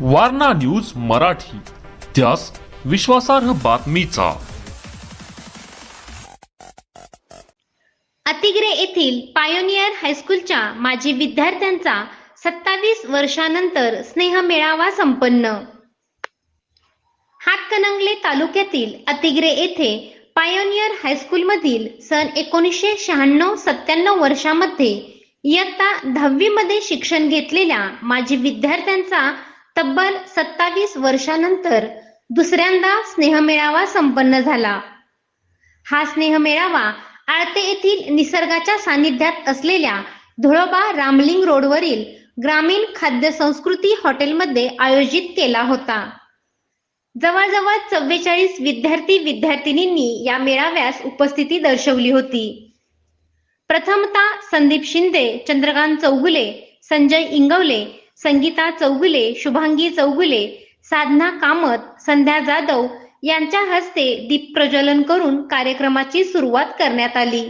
Warna news Marathi. त्यास विश्वासार्ह बातमीचा. अतिग्रे येथील पायोनियर हायस्कूलच्या माजी विद्यार्थ्यांचा सत्तावीस वर्षानंतर स्नेहमेळावा संपन्न. हातकणंगले तालुक्यातील अतिग्रे येथे पायोनियर हायस्कूलमधील सन एकोणीसशे शहाण्णव सत्त्याण्णव वर्षामध्ये इयत्ता दहावीमध्ये शिक्षण घेतलेल्या माजी विद्यार्थ्यांचा तब्बल सत्तावीस वर्षानंतर दुसऱ्यांदा स्नेहमेळावा संपन्न झाला. हा स्नेहमेळावा आळते येथील निसर्गाच्या सानिध्यात असलेल्या धुळोबा रामलिंग रोडवरील ग्रामीण खाद्य संस्कृती हॉटेलमध्ये आयोजित केला होता. जवळजवळ चव्वेचाळीस विद्यार्थी विद्यार्थिनींनी या मेळाव्यास उपस्थिती दर्शवली होती. प्रथमतः संदीप शिंदे चंद्रकांत चौगुले संजय इंगवले संगीता चौगुले शुभांगी चौगुले साधना कामत संध्या जाधव यांच्या हस्ते दीप प्रज्वलन करून कार्यक्रमाची सुरुवात करण्यात आली.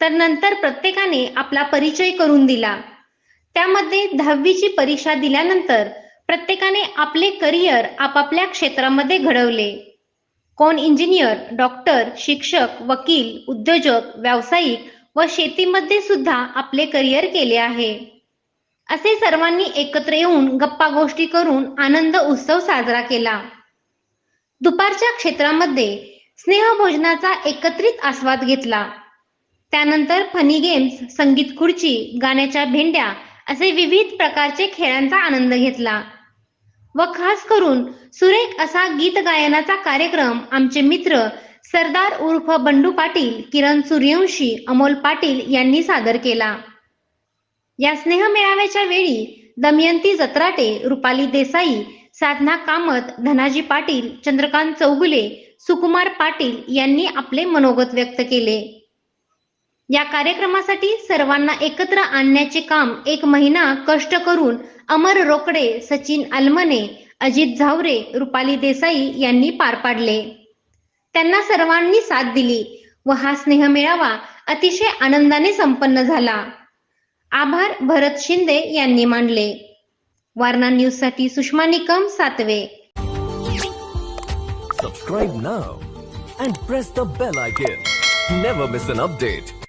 तर नंतर प्रत्येकाने आपला परिचय करून दिला. त्यामध्ये दहावीची परीक्षा दिल्यानंतर प्रत्येकाने आपले करिअर आपापल्या क्षेत्रामध्ये घडवले. कोण इंजिनियर डॉक्टर शिक्षक वकील उद्योजक व्यावसायिक व शेतीमध्ये सुद्धा आपले करिअर केले आहे. असे सर्वांनी एकत्र येऊन गप्पा गोष्टी करून आनंद उत्सव साजरा केला. दुपारच्या क्षेत्रामध्ये स्नेहभोजनाचा एकत्रित आस्वाद घेतला. त्यानंतर फनी गेम्स संगीत खुर्ची गाण्याच्या भेंड्या असे विविध प्रकारचे खेळांचा आनंद घेतला. व खास करून सुरेख असा गीत गायनाचा कार्यक्रम आमचे मित्र सरदार उर्फ बंडू पाटील किरण सूर्यवंशी अमोल पाटील यांनी सादर केला. या स्नेह मेळाव्याच्या वेळी दमयंती जत्राटे रुपाली देसाई साधना कामत धनाजी पाटील चंद्रकांत चौगुले सुकुमार पाटील यांनी आपले मनोगत व्यक्त केले. या कार्यक्रमासाठी सर्वांना एकत्र आणण्याचे काम एक महिना कष्ट करून अमर रोकडे सचिन अलमने अजित झावरे रुपाली देसाई यांनी पार पाडले. त्यांना सर्वांनी साथ दिली व हा स्नेह मेळावा अतिशय आनंदाने संपन्न झाला. आभार भरत शिंदे यांनी मानले. वारणा न्यूजसाठी सुषमा निकम सातवे. सबस्क्राईब ना and press the bell icon never miss an update